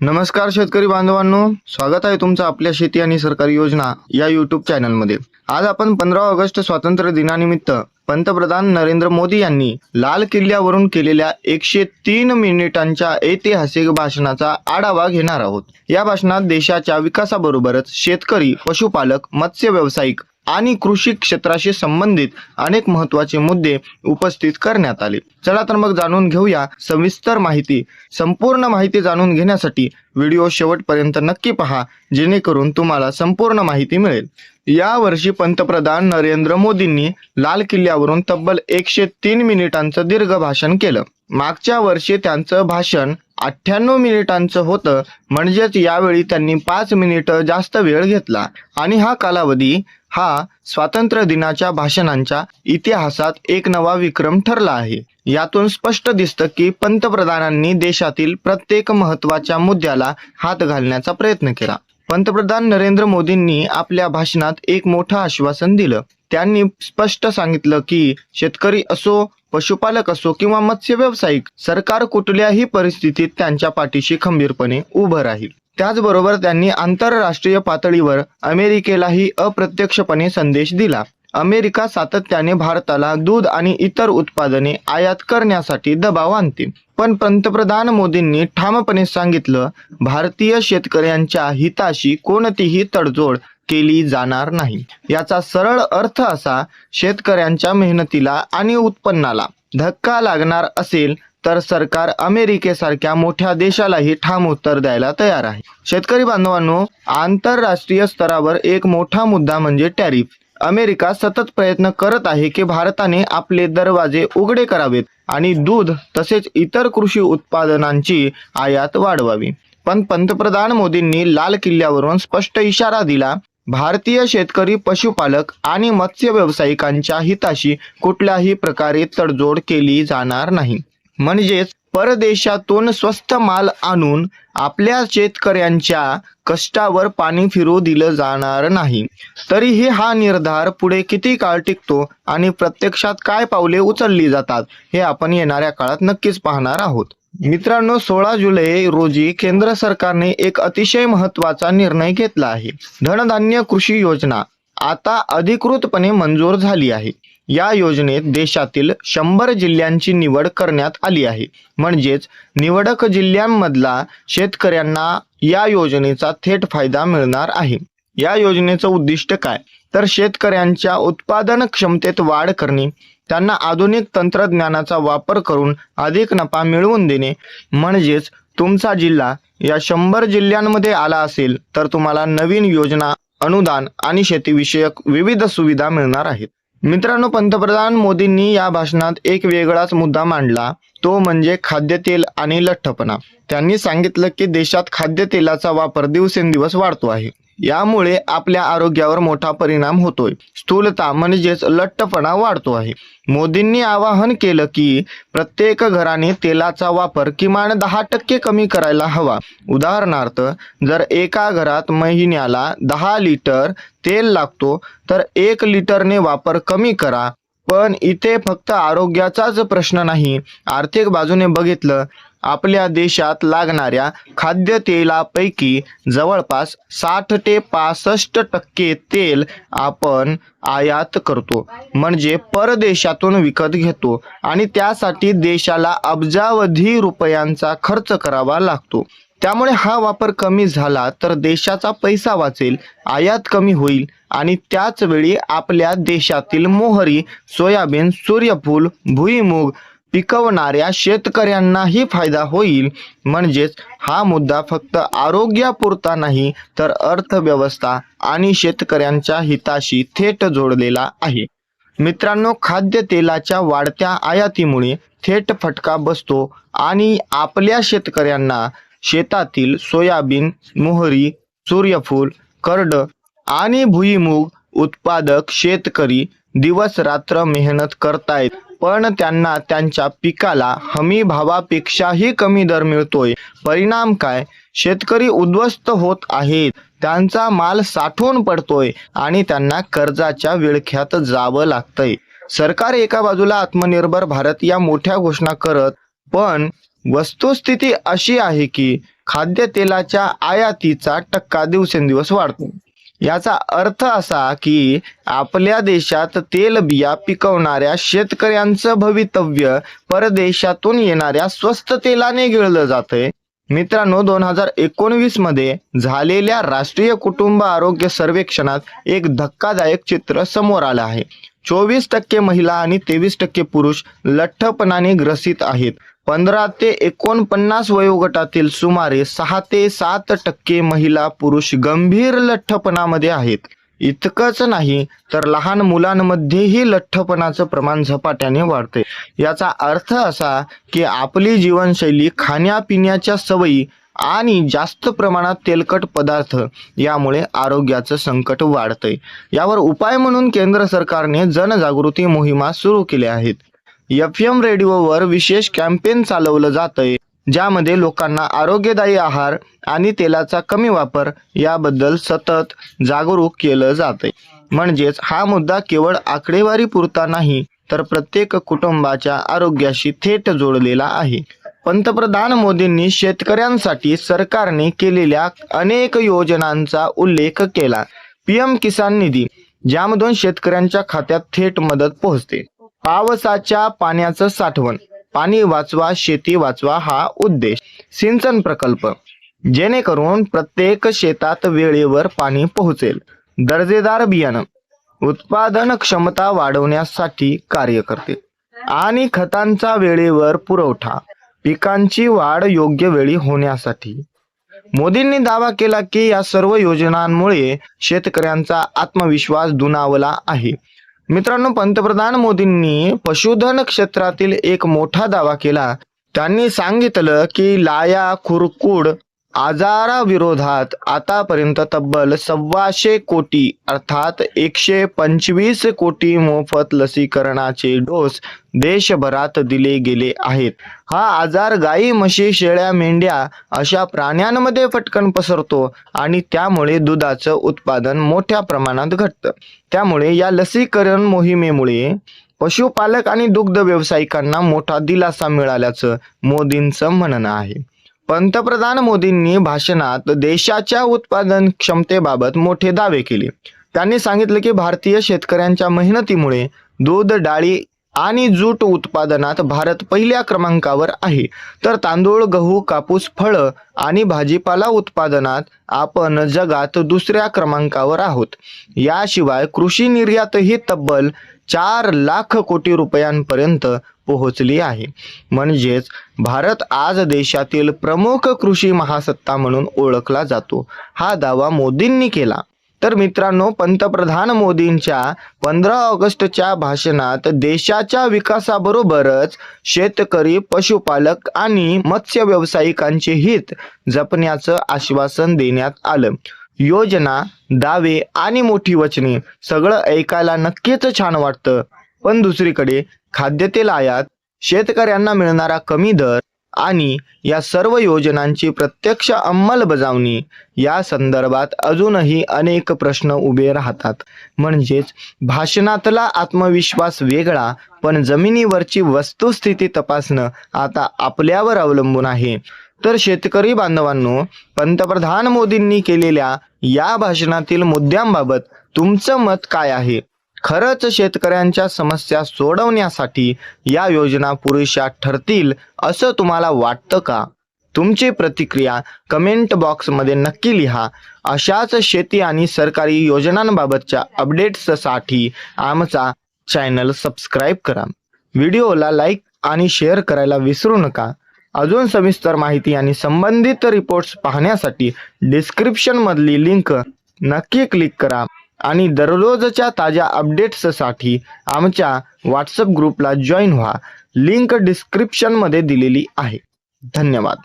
नमस्कार शेतकरी बांधवांनो स्वागत आहे तुमचं आपल्या शेती आणि सरकारी योजना या युट्यूब चॅनलमध्ये आज आपण पंधरा ऑगस्ट स्वातंत्र्य दिनानिमित्त पंतप्रधान नरेंद्र मोदी यांनी लाल किल्ल्यावरून केलेल्या एकशे तीन मिनिटांच्या ऐतिहासिक भाषणाचा आढावा घेणार आहोत. या भाषणात देशाच्या विकासाबरोबरच शेतकरी पशुपालक मत्स्य व्यावसायिक आणि कृषी क्षेत्राशी संबंधित अनेक महत्त्वाचे मुद्दे उपस्थित करण्यात आले. चला तर मग जाणून घेऊया सविस्तर माहिती. संपूर्ण माहिती जाणून घेण्यासाठी व्हिडिओ शेवटपर्यंत नक्की पहा जेणेकरून तुम्हाला संपूर्ण माहिती मिळेल. या वर्षी पंतप्रधान नरेंद्र मोदींनी लाल किल्ल्यावरून तब्बल एकशे तीन मिनिटांचं दीर्घ भाषण केलं. मागच्या वर्षी त्यांचं भाषण अठ्ठ्याण्णव मिनिटांचं होतं म्हणजेच यावेळी त्यांनी पाच मिनिटं जास्त वेळ घेतला. आणि हा कालावधी हा स्वातंत्र्य दिनाच्या भाषणांच्या इतिहासात एक नवा विक्रम ठरला आहे. यातून स्पष्ट दिसतं की पंतप्रधानांनी देशातील प्रत्येक महत्त्वाच्या मुद्द्याला हात घालण्याचा प्रयत्न केला. पंतप्रधान नरेंद्र मोदींनी आपल्या भाषणात एक मोठं आश्वासन दिलं. त्यांनी स्पष्ट सांगितलं की शेतकरी असो पशुपालक असो किंवा मत्स्य व्यावसायिक सरकार कुठल्याही परिस्थितीत त्यांच्या पाठीशी खंबीरपणे उभं राहील. त्याचबरोबर त्यांनी आंतरराष्ट्रीय पातळीवर अमेरिकेलाही अप्रत्यक्षपणे संदेश दिला. अमेरिका सातत्याने भारताला दूध आणि इतर उत्पादने आयात करण्यासाठी दबाव आणते पण पंतप्रधान मोदींनी ठामपणे सांगितलं भारतीय शेतकऱ्यांच्या हिताशी कोणतीही तडजोड केली जाणार नाही. याचा सरळ अर्थ असा शेतकऱ्यांच्या मेहनतीला आणि उत्पन्नाला धक्का लागणार असेल तर सरकार अमेरिकेसारख्या मोठ्या देशालाही ठाम उत्तर द्यायला तयार आहे. शेतकरी बांधवांनो आंतरराष्ट्रीय स्तरावर एक मोठा मुद्दा म्हणजे टॅरिफ. अमेरिका सतत प्रयत्न करत आहे की भारताने आपले दरवाजे उघडे करावेत आणि दूध तसेच इतर कृषी उत्पादनांची आयात वाढवावी. पण पंतप्रधान मोदींनी लाल किल्ल्यावरून स्पष्ट इशारा दिला भारतीय शेतकरी पशुपालक आणि मत्स्य व्यावसायिकांच्या हिताशी कुठल्याही प्रकारे तडजोड केली जाणार नाही. म्हणजेच परदेशातून स्वस्त माल आणून आपल्या शेतकऱ्यांच्या कष्टावर पाणी फिरू दिलं जाणार नाही. तरीही हा निर्धार पुढे किती काळ टिकतो आणि प्रत्यक्षात काय पावले उचलली जातात हे आपण येणाऱ्या काळात नक्कीच पाहणार आहोत. मित्रांनो सोळा जुलै रोजी केंद्र सरकारने एक अतिशय महत्त्वाचा निर्णय घेतला आहे. धनधान्य कृषी योजना आता अधिकृतपणे मंजूर झाली आहे. या योजनेत देशातील शंभर जिल्ह्यांची निवड करण्यात आली आहे. म्हणजेच निवडक जिल्ह्यांमधला शेतकऱ्यांना या योजनेचा थेट फायदा मिळणार आहे. या योजनेचं उद्दिष्ट काय? तर शेतकऱ्यांच्या उत्पादन क्षमतेत वाढ करणे. त्यांना आधुनिक तंत्रज्ञानाचा वापर करून अधिक नफा मिळवून देणे. म्हणजेच तुमचा जिल्हा या शंभर जिल्ह्यांमध्ये आला असेल तर तुम्हाला नवीन योजना अनुदान आणि शेतीविषयक विविध सुविधा मिळणार आहेत. मित्रांनो पंतप्रधान मोदींनी या भाषणात एक वेगळाच मुद्दा मांडला. तो म्हणजे खाद्यतेल आणि लठ्ठपणा. त्यांनी सांगितलं की देशात खाद्यतेलाचा वापर दिवसेंदिवस वाढतो आहे. यामुळे आपल्या आरोग्यावर मोठा परिणाम होतोय. स्थूलता म्हणजेच लठ्ठपणा वाढतो आहे. मोदींनी आवाहन केलं की प्रत्येक घराने तेलाचा वापर किमान दहा टक्के कमी करायला हवा. उदाहरणार्थ जर एका घरात महिन्याला दहा लिटर तेल लागतो तर एक लिटरने वापर कमी करा. पण इथे फक्त आरोग्याचाच प्रश्न नाही. आर्थिक बाजूने बघितलं आपल्या देशात लागणाऱ्या खाद्यतेलापैकी जवळपास साठ ते पासष्ट टक्के तेल आपण आयात करतो. म्हणजे परदेशातून विकत घेतो आणि त्यासाठी देशाला अब्जावधी रुपयांचा खर्च करावा लागतो. त्यामुळे हा वापर कमी झाला तर देशाचा पैसा वाचेल आयात कमी होईल आणि त्याच वेळी आपल्या देशातील मोहरी सोयाबीन सूर्यफूल भुईमूग पिकवणाऱ्या शेतकऱ्यांनाही फायदा होईल. म्हणजेच हा मुद्दा फक्त आरोग्यापुरता नाही तर अर्थव्यवस्था आणि शेतकऱ्यांच्या हिताशी थेट जोडलेला आहे. मित्रांनो खाद्यतेलाच्या वाढत्या आयातीमुळे थेट फटका बसतो आणि आपल्या शेतकऱ्यांना शेतातील सोयाबीन मोहरी सूर्यफूल करड आणि भुईमूग उत्पादक शेतकरी दिवस रात्र मेहनत करतायत. पण त्यांना त्यांच्या पिकाला हमी भावापेक्षाही कमी दर मिळतोय. परिणाम काय? शेतकरी उद्ध्वस्त होत आहेत. त्यांचा माल साठवून पडतोय आणि त्यांना कर्जाच्या विळख्यात जावं लागतंय. सरकार एका बाजूला आत्मनिर्भर भारत या मोठ्या घोषणा करत पण वस्तुस्थिती अशी आहे की खाद्यतेलाच्या आयातीचा टक्का दिवसेंदिवस वाढतो. याचा अर्थ असा की आपल्या देशात तेलबिया पिकवणाऱ्या शेतकऱ्यांचं भवितव्य परदेशातून येणाऱ्या स्वस्त तेलाने गिळलं जातंय. मित्रांनो दोन हजार एकोणवीसमध्ये झालेल्या राष्ट्रीय कुटुंब आरोग्य सर्वेक्षणात एक धक्कादायक चित्र समोर आलं आहे. चोवीस टक्के महिला आणि तेवीस टक्के पुरुष लठ्ठपणाने ग्रसित आहेत. पंधरा ते एकोणपन्नास वयोगटातील सुमारे सहा ते सात टक्के महिला पुरुष गंभीर लठ्ठपणामध्ये आहेत. इतकंच नाही तर लहान मुलांमध्येही लठ्ठपणाचं प्रमाण झपाट्याने वाढते. याचा अर्थ असा की आपली जीवनशैली खाण्यापिण्याच्या सवयी आणि जास्त प्रमाणात तेलकट पदार्थ यामुळे आरोग्याचं संकट वाढतंय. यावर उपाय म्हणून केंद्र सरकारने जनजागृती मोहिमा सुरू केल्या आहेत. एफ एम रेडिओवर विशेष कॅम्पेन चालवलं जातंय ज्यामध्ये लोकांना आरोग्यदायी आहार आणि तेलाचा कमी वापर याबद्दल सतत जागरूक केलं जातंय. म्हणजेच हा मुद्दा केवळ आकडेवारी पुरता नाही तर प्रत्येक कुटुंबाच्या आरोग्याशी थेट जोडलेला आहे. पंतप्रधान मोदींनी शेतकऱ्यांसाठी सरकारने केलेल्या अनेक योजनांचा उल्लेख केला. पीएम किसान निधी ज्यामधून शेतकऱ्यांच्या खात्यात थेट मदत पोहोचते. पावसाच्या पाण्याचं साठवण. पाणी वाचवा शेती वाचवा हा उद्देश. सिंचन प्रकल्प. जेणेकरून प्रत्येक शेतात वेळेवर पाणी पोहोचेल. दर्जेदार बियाणं. उत्पादन क्षमता वाढवण्यासाठी कार्य करते. आणि खतांचा वेळेवर पुरवठा. पिकांची वाढ योग्य वेळी होण्यासाठी. मोदींनी दावा केला की या सर्व योजनांमुळे शेतकऱ्यांचा आत्मविश्वास दुणावला आहे. मित्रांनो पंतप्रधान मोदींनी पशुधन क्षेत्रातील एक मोठा दावा केला. त्यांनी सांगितलं की लाया खुरकूड आजाराविरोधात आतापर्यंत तब्बल सव्वाशे कोटी अर्थात एकशे पंचवीस कोटी मोफत लसीकरणाचे डोस देशभरात दिले गेले आहेत. हा आजार गाई म्हशी शेळ्या मेंढ्या अशा प्राण्यांमध्ये पटकन पसरतो आणि त्यामुळे दुधाचं उत्पादन मोठ्या प्रमाणात घटतं. त्यामुळे या लसीकरण मोहिमेमुळे पशुपालक आणि दुग्ध व्यावसायिकांना मोठा दिलासा मिळाल्याचं मोदींचं म्हणणं आहे. पंतप्रधान मोदींनी भाषणात देशाच्या उत्पादन क्षमतेबाबत मोठे दावे केले. त्यांनी सांगितलं की भारतीय शेतकऱ्यांच्या मेहनतीमुळे दूध डाळी आणि जूट उत्पादनात भारत पहिल्या क्रमांकावर आहे. तर तांदूळ गहू कापूस फळं आणि भाजीपाला उत्पादनात आपण जगात दुसऱ्या क्रमांकावर आहोत. याशिवाय कृषी निर्यातही तब्बल चार लाख कोटी रुपयांपर्यंत पोहोचली आहे. म्हणजेच भारत आज देशातील प्रमुख कृषी महासत्ता म्हणून ओळखला जातो. हा दावा मोदींनी केला. तर मित्रांनो पंतप्रधान मोदींच्या पंधरा ऑगस्टच्या भाषणात देशाच्या विकासाबरोबरच शेतकरी पशुपालक आणि मत्स्य व्यावसायिकांचे हित जपण्याचं आश्वासन देण्यात आलं. योजना दावे आणि मोठी वचने सगळं ऐकायला नक्कीच छान वाटतं. पण दुसरीकडे खाद्यतेल आयात शेतकऱ्यांना मिळणारा कमी दर आणि या सर्व योजनांची प्रत्यक्ष अंमलबजावणी या संदर्भात अजूनही अनेक प्रश्न उभे राहतात. म्हणजेच भाषणातला आत्मविश्वास वेगळा पण जमिनीवरची वस्तुस्थिती तपासणं आता आपल्यावर अवलंबून आहे. तर शेतकरी बांधवांनो पंतप्रधान मोदींनी केलेल्या या भाषणातील मुद्द्यांबाबत तुमचं मत काय आहे? खरंच शेतकऱ्यांच्या समस्या सोडवण्यासाठी या योजना पुरेशा ठरतील असं तुम्हाला वाटतं का? तुमची प्रतिक्रिया कमेंट बॉक्समध्ये नक्की लिहा. अशाच शेती आणि सरकारी योजनांबाबतच्या अपडेट्ससाठी आमचा चॅनल सबस्क्राईब करा. व्हिडिओला लाईक आणि शेअर करायला विसरू नका. अजून सविस्तर माहिती आणि संबंधित रिपोर्ट्स पाहण्यासाठी डिस्क्रिप्शनमधली लिंक नक्की क्लिक करा. आणि दररोजच्या ताज्या अपडेट्ससाठी आमच्या व्हॉट्सअप ग्रुपला जॉईन व्हा. लिंक डिस्क्रिप्शनमध्ये दिलेली आहे. धन्यवाद.